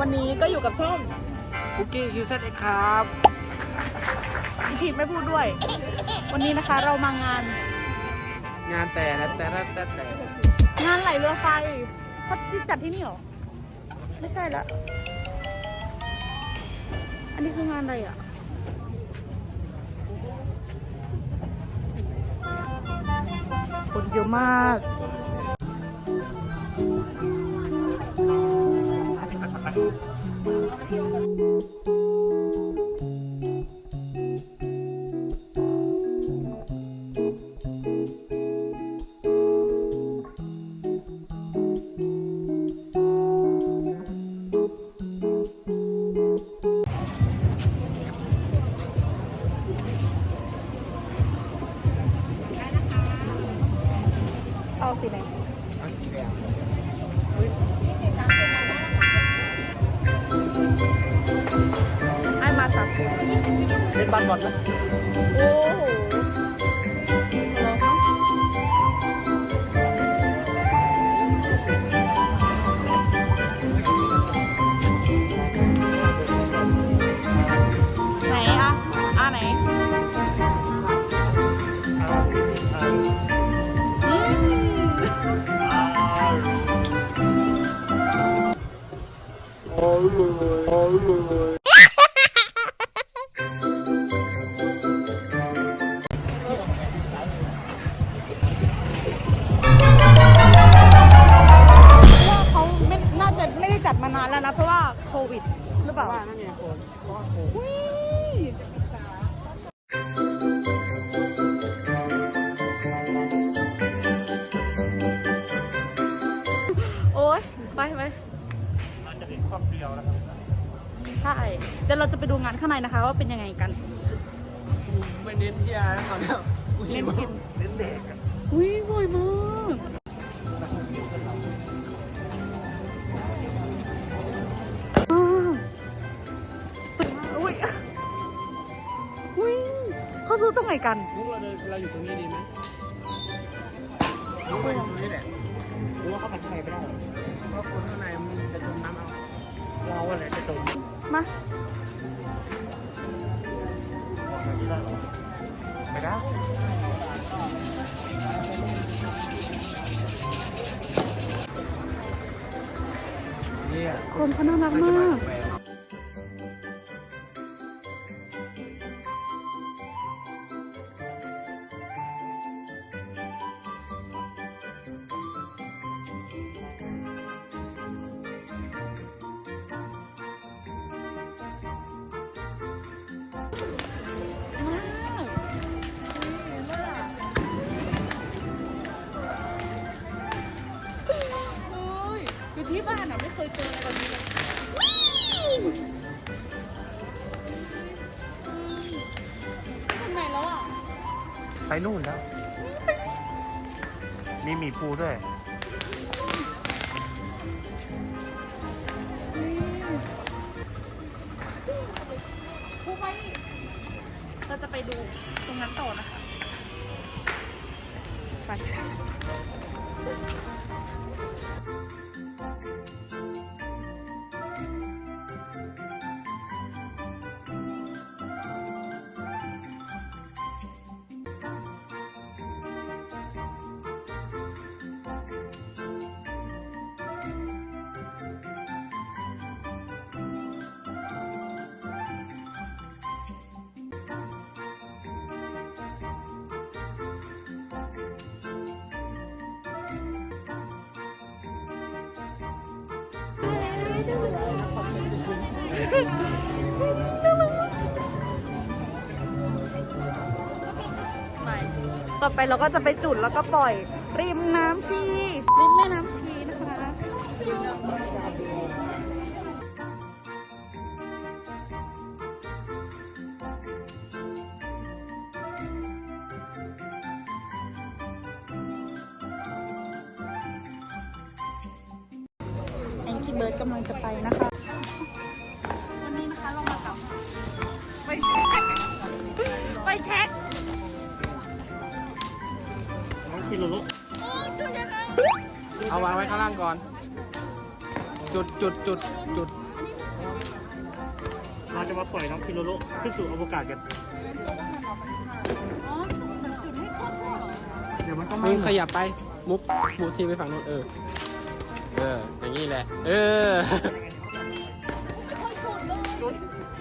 วันนี้ก็อยู่กับช่องคุกกี้คิวเซตเอ็กครับอีทีไม่พูดด้วย วันนี้นะคะเรามางาน งานแต่นะแต่ละแต่แต่งานไหลเรือไฟเขาที่จัดที่นี่เหรอ ไม่ใช่ละ อันนี้คืองานอะไรอะ คนเยอะมาก เอาสิไหน เล่นบอลบอลนะโอ้โหเหรอคะไหนอะอะไหนอืม เปล่าว่านั่นไงโคนเพราะว่าโคนอุ๊ยโอ๊ยไปไปอาจจะเป็นความเปรี้ยวนะครับใช่เดี๋ยวเราจะไปดูงานข้างในนะคะ ว่าเป็นยังไงกันไม่เน้นที่อะไรนะครับเนี่ยเน้นกินเน้นเด็กอะอุ้ยสวยมาก เขาซื้อตรงไหนกันมุกเราเดินเราอยู่ตรงนี้ดีไหมมุกเราอยู่ตรงนี้แหละรู้ว่าเข้าไปข้างในไม่ได้หรอกเพราะคนข้างในมันจะจมน้ำเอาเราอะไรจะจมมาไม่ได้เนี่ยคนเขาน่ารักมาก บ้านอะไม่เคยเจออะไรแบบนี้เลยทำไมแล้วอะไปนู่นแล้ว มีหมีปูด้วยพูดไปเราจะไปดูตรงนั้นต่อนะคะ ไปไป ต่อไปเราก็จะไปจุดแล้วก็ปล่อย ริมน้ำชีริมแม่น้ำชี แองกี้เบิร์ดกำลังจะไปนะคะ วันนี้นะคะเรามากับไปเช็คไปเช็คน้องคิรุลุโอ้จุดยังไงเอาวางไว้ข้างล่างก่อน จุดจุดจุดจุดอันนี้เราจะมาปล่อยน้องคิโรโรขึ้นสู่อวกาศกันอ๋อมันจุดให้ทั่วทั่วเหรอเดี๋ยวมันก็มึไม่งขยับไป มุกมุกทีไปฝั่งนู้นเออ เออ อย่างนี้แหละ เออ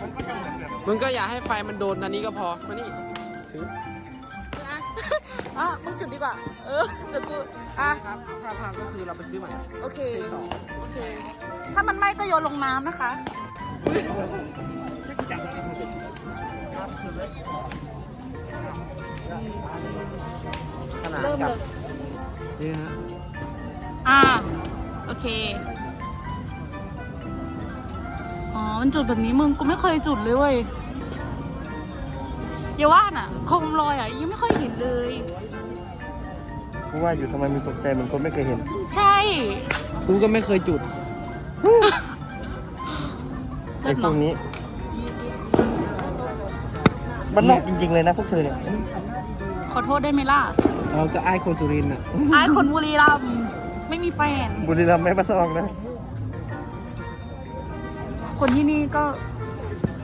มันก็จะเหมือนแบบมึงก็อย่าให้ไฟมันโดนอันนี้ก็พอ มานี่ถืออะอะมึงจุดดีกว่า เออเดี๋ยวกูอะครับถ้าพังก็คือเราไปซื้อใหม่โอเคที่สองโอเค ถ้ามันไหม้ก็โยนลงน้ำนะคะจับขนาดเริ่มกัเลบยนี่ฮะ อ่า โอเค อ๋อ มันจุดแบบนี้มึงกูไม่เคยจุดเลยเว้ยอย่าว่าน่ะโคมลอยอะ ยังไม่ค่อยเห็นเลย กูว่าอยู่ทำไมมีตกใจเหมือนคนไม่เคยเห็น ใช่ กูก็ไม่เคยจุดไอ้พวกนี้ มันนอกจริงๆเลยนะพวกเธอเนี่ยขอโทษได้ไหมล่ะ เราจะไอ้ายคนสุรินทร์อะ ไอ้คนบุรีรัมย์ ไม่มีแฟน บุรีรัมย์ไม่บ้านนอกนะ คนที่นี่ก็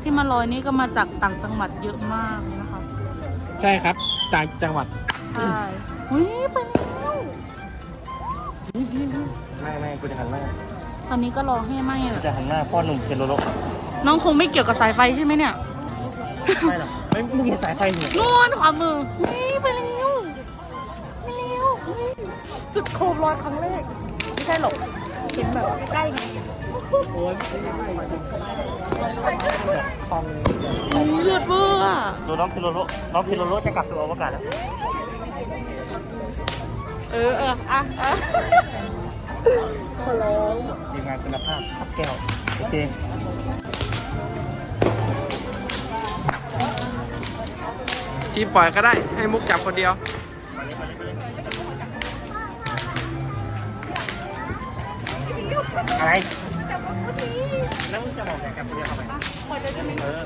ที่มาลอยนี่ก็มาจากต่างจังหวัดเยอะมากนะคะ ใช่ครับต่างจังหวัดใช่อุ้ยไปแล้วไม่ไม่กูจะหันหน้าตอนนี้ก็รอให้ไหมกูอะจะหันหน้าพ่อหนุ่มเคนโรโรน้องคงไม่เกี่ยวกับสายไฟใช่ไหมเนี่ย ไม่หรอกไม่มึงเห็นสายไฟเหรอนู่นขวามือนี่ จุดโคมลอยครั้งแรก ไม่ใช่หรอกเห็นแบบใกล้ๆไงโอ้ยคลองอุ๊ยเลือดเบ้ออะดูน้องเคนโรโรน้องเคนโรโรจะกลับสู่อวกาศแล้วเออเอออะอะขอร้องทีมงานคุณภาพขับแก้ว โอเคทีปล่อยก็ได้ให้มุกจับคนเดียว อะไรแล้วมึงจะบอกไงกับคนเดียวทำไมปล่อยเลยใช่ไหมเออ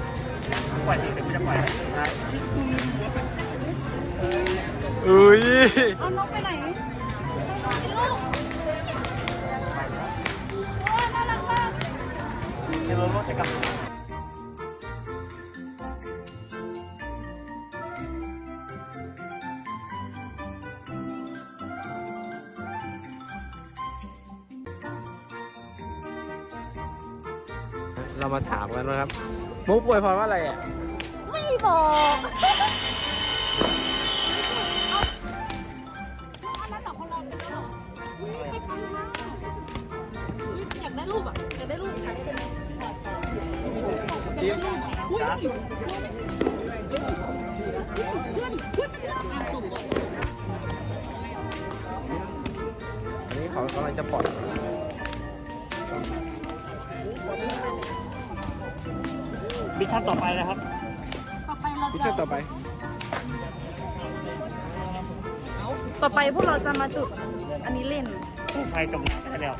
ปล่อยทีเดี๋ยวกูจะปล่อยนะอุ้ยเอาน้องไปไหน เรามาถามกันนะครับ มุกป่วยพรว่าอะไรอะ ไม่บอกอันนั้นเหรอเขาลองไปแล้วเหรออุ้ยไปฟังมาอุ้ยอยากได้รูปอะอยากได้รูปอยากได้รูปอยากได้รูปอะอุ้ยเพื่อนเพื่อนอะตุ่มก่อนอันนี้เขากำลังจะปล่อย มิชชั่นต่อไปนะครับ ต่อไปเรามิชจะชั่นต่อไป ต่อไปพวกเราจะมาจุดอันนี้เล่น กู้ภัยจมน้ำไปแล้ว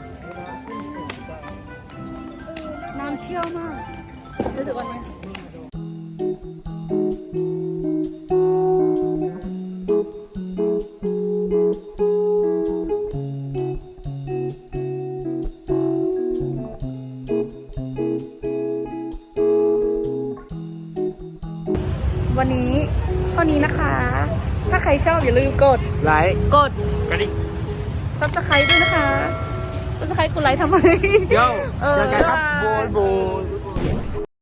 น้ำเชี่ยวมากรู้สึกวันนี้ วันนี้เท่านี้นะคะ ถ้าใครชอบอย่าลืมกด ไลค์กดกระดิ่งซับสไครต์ด้วยนะคะซับสไครต์กดไลค์ทำไม โย่เออ เจอกันครับบ๊ายบายโบนโบน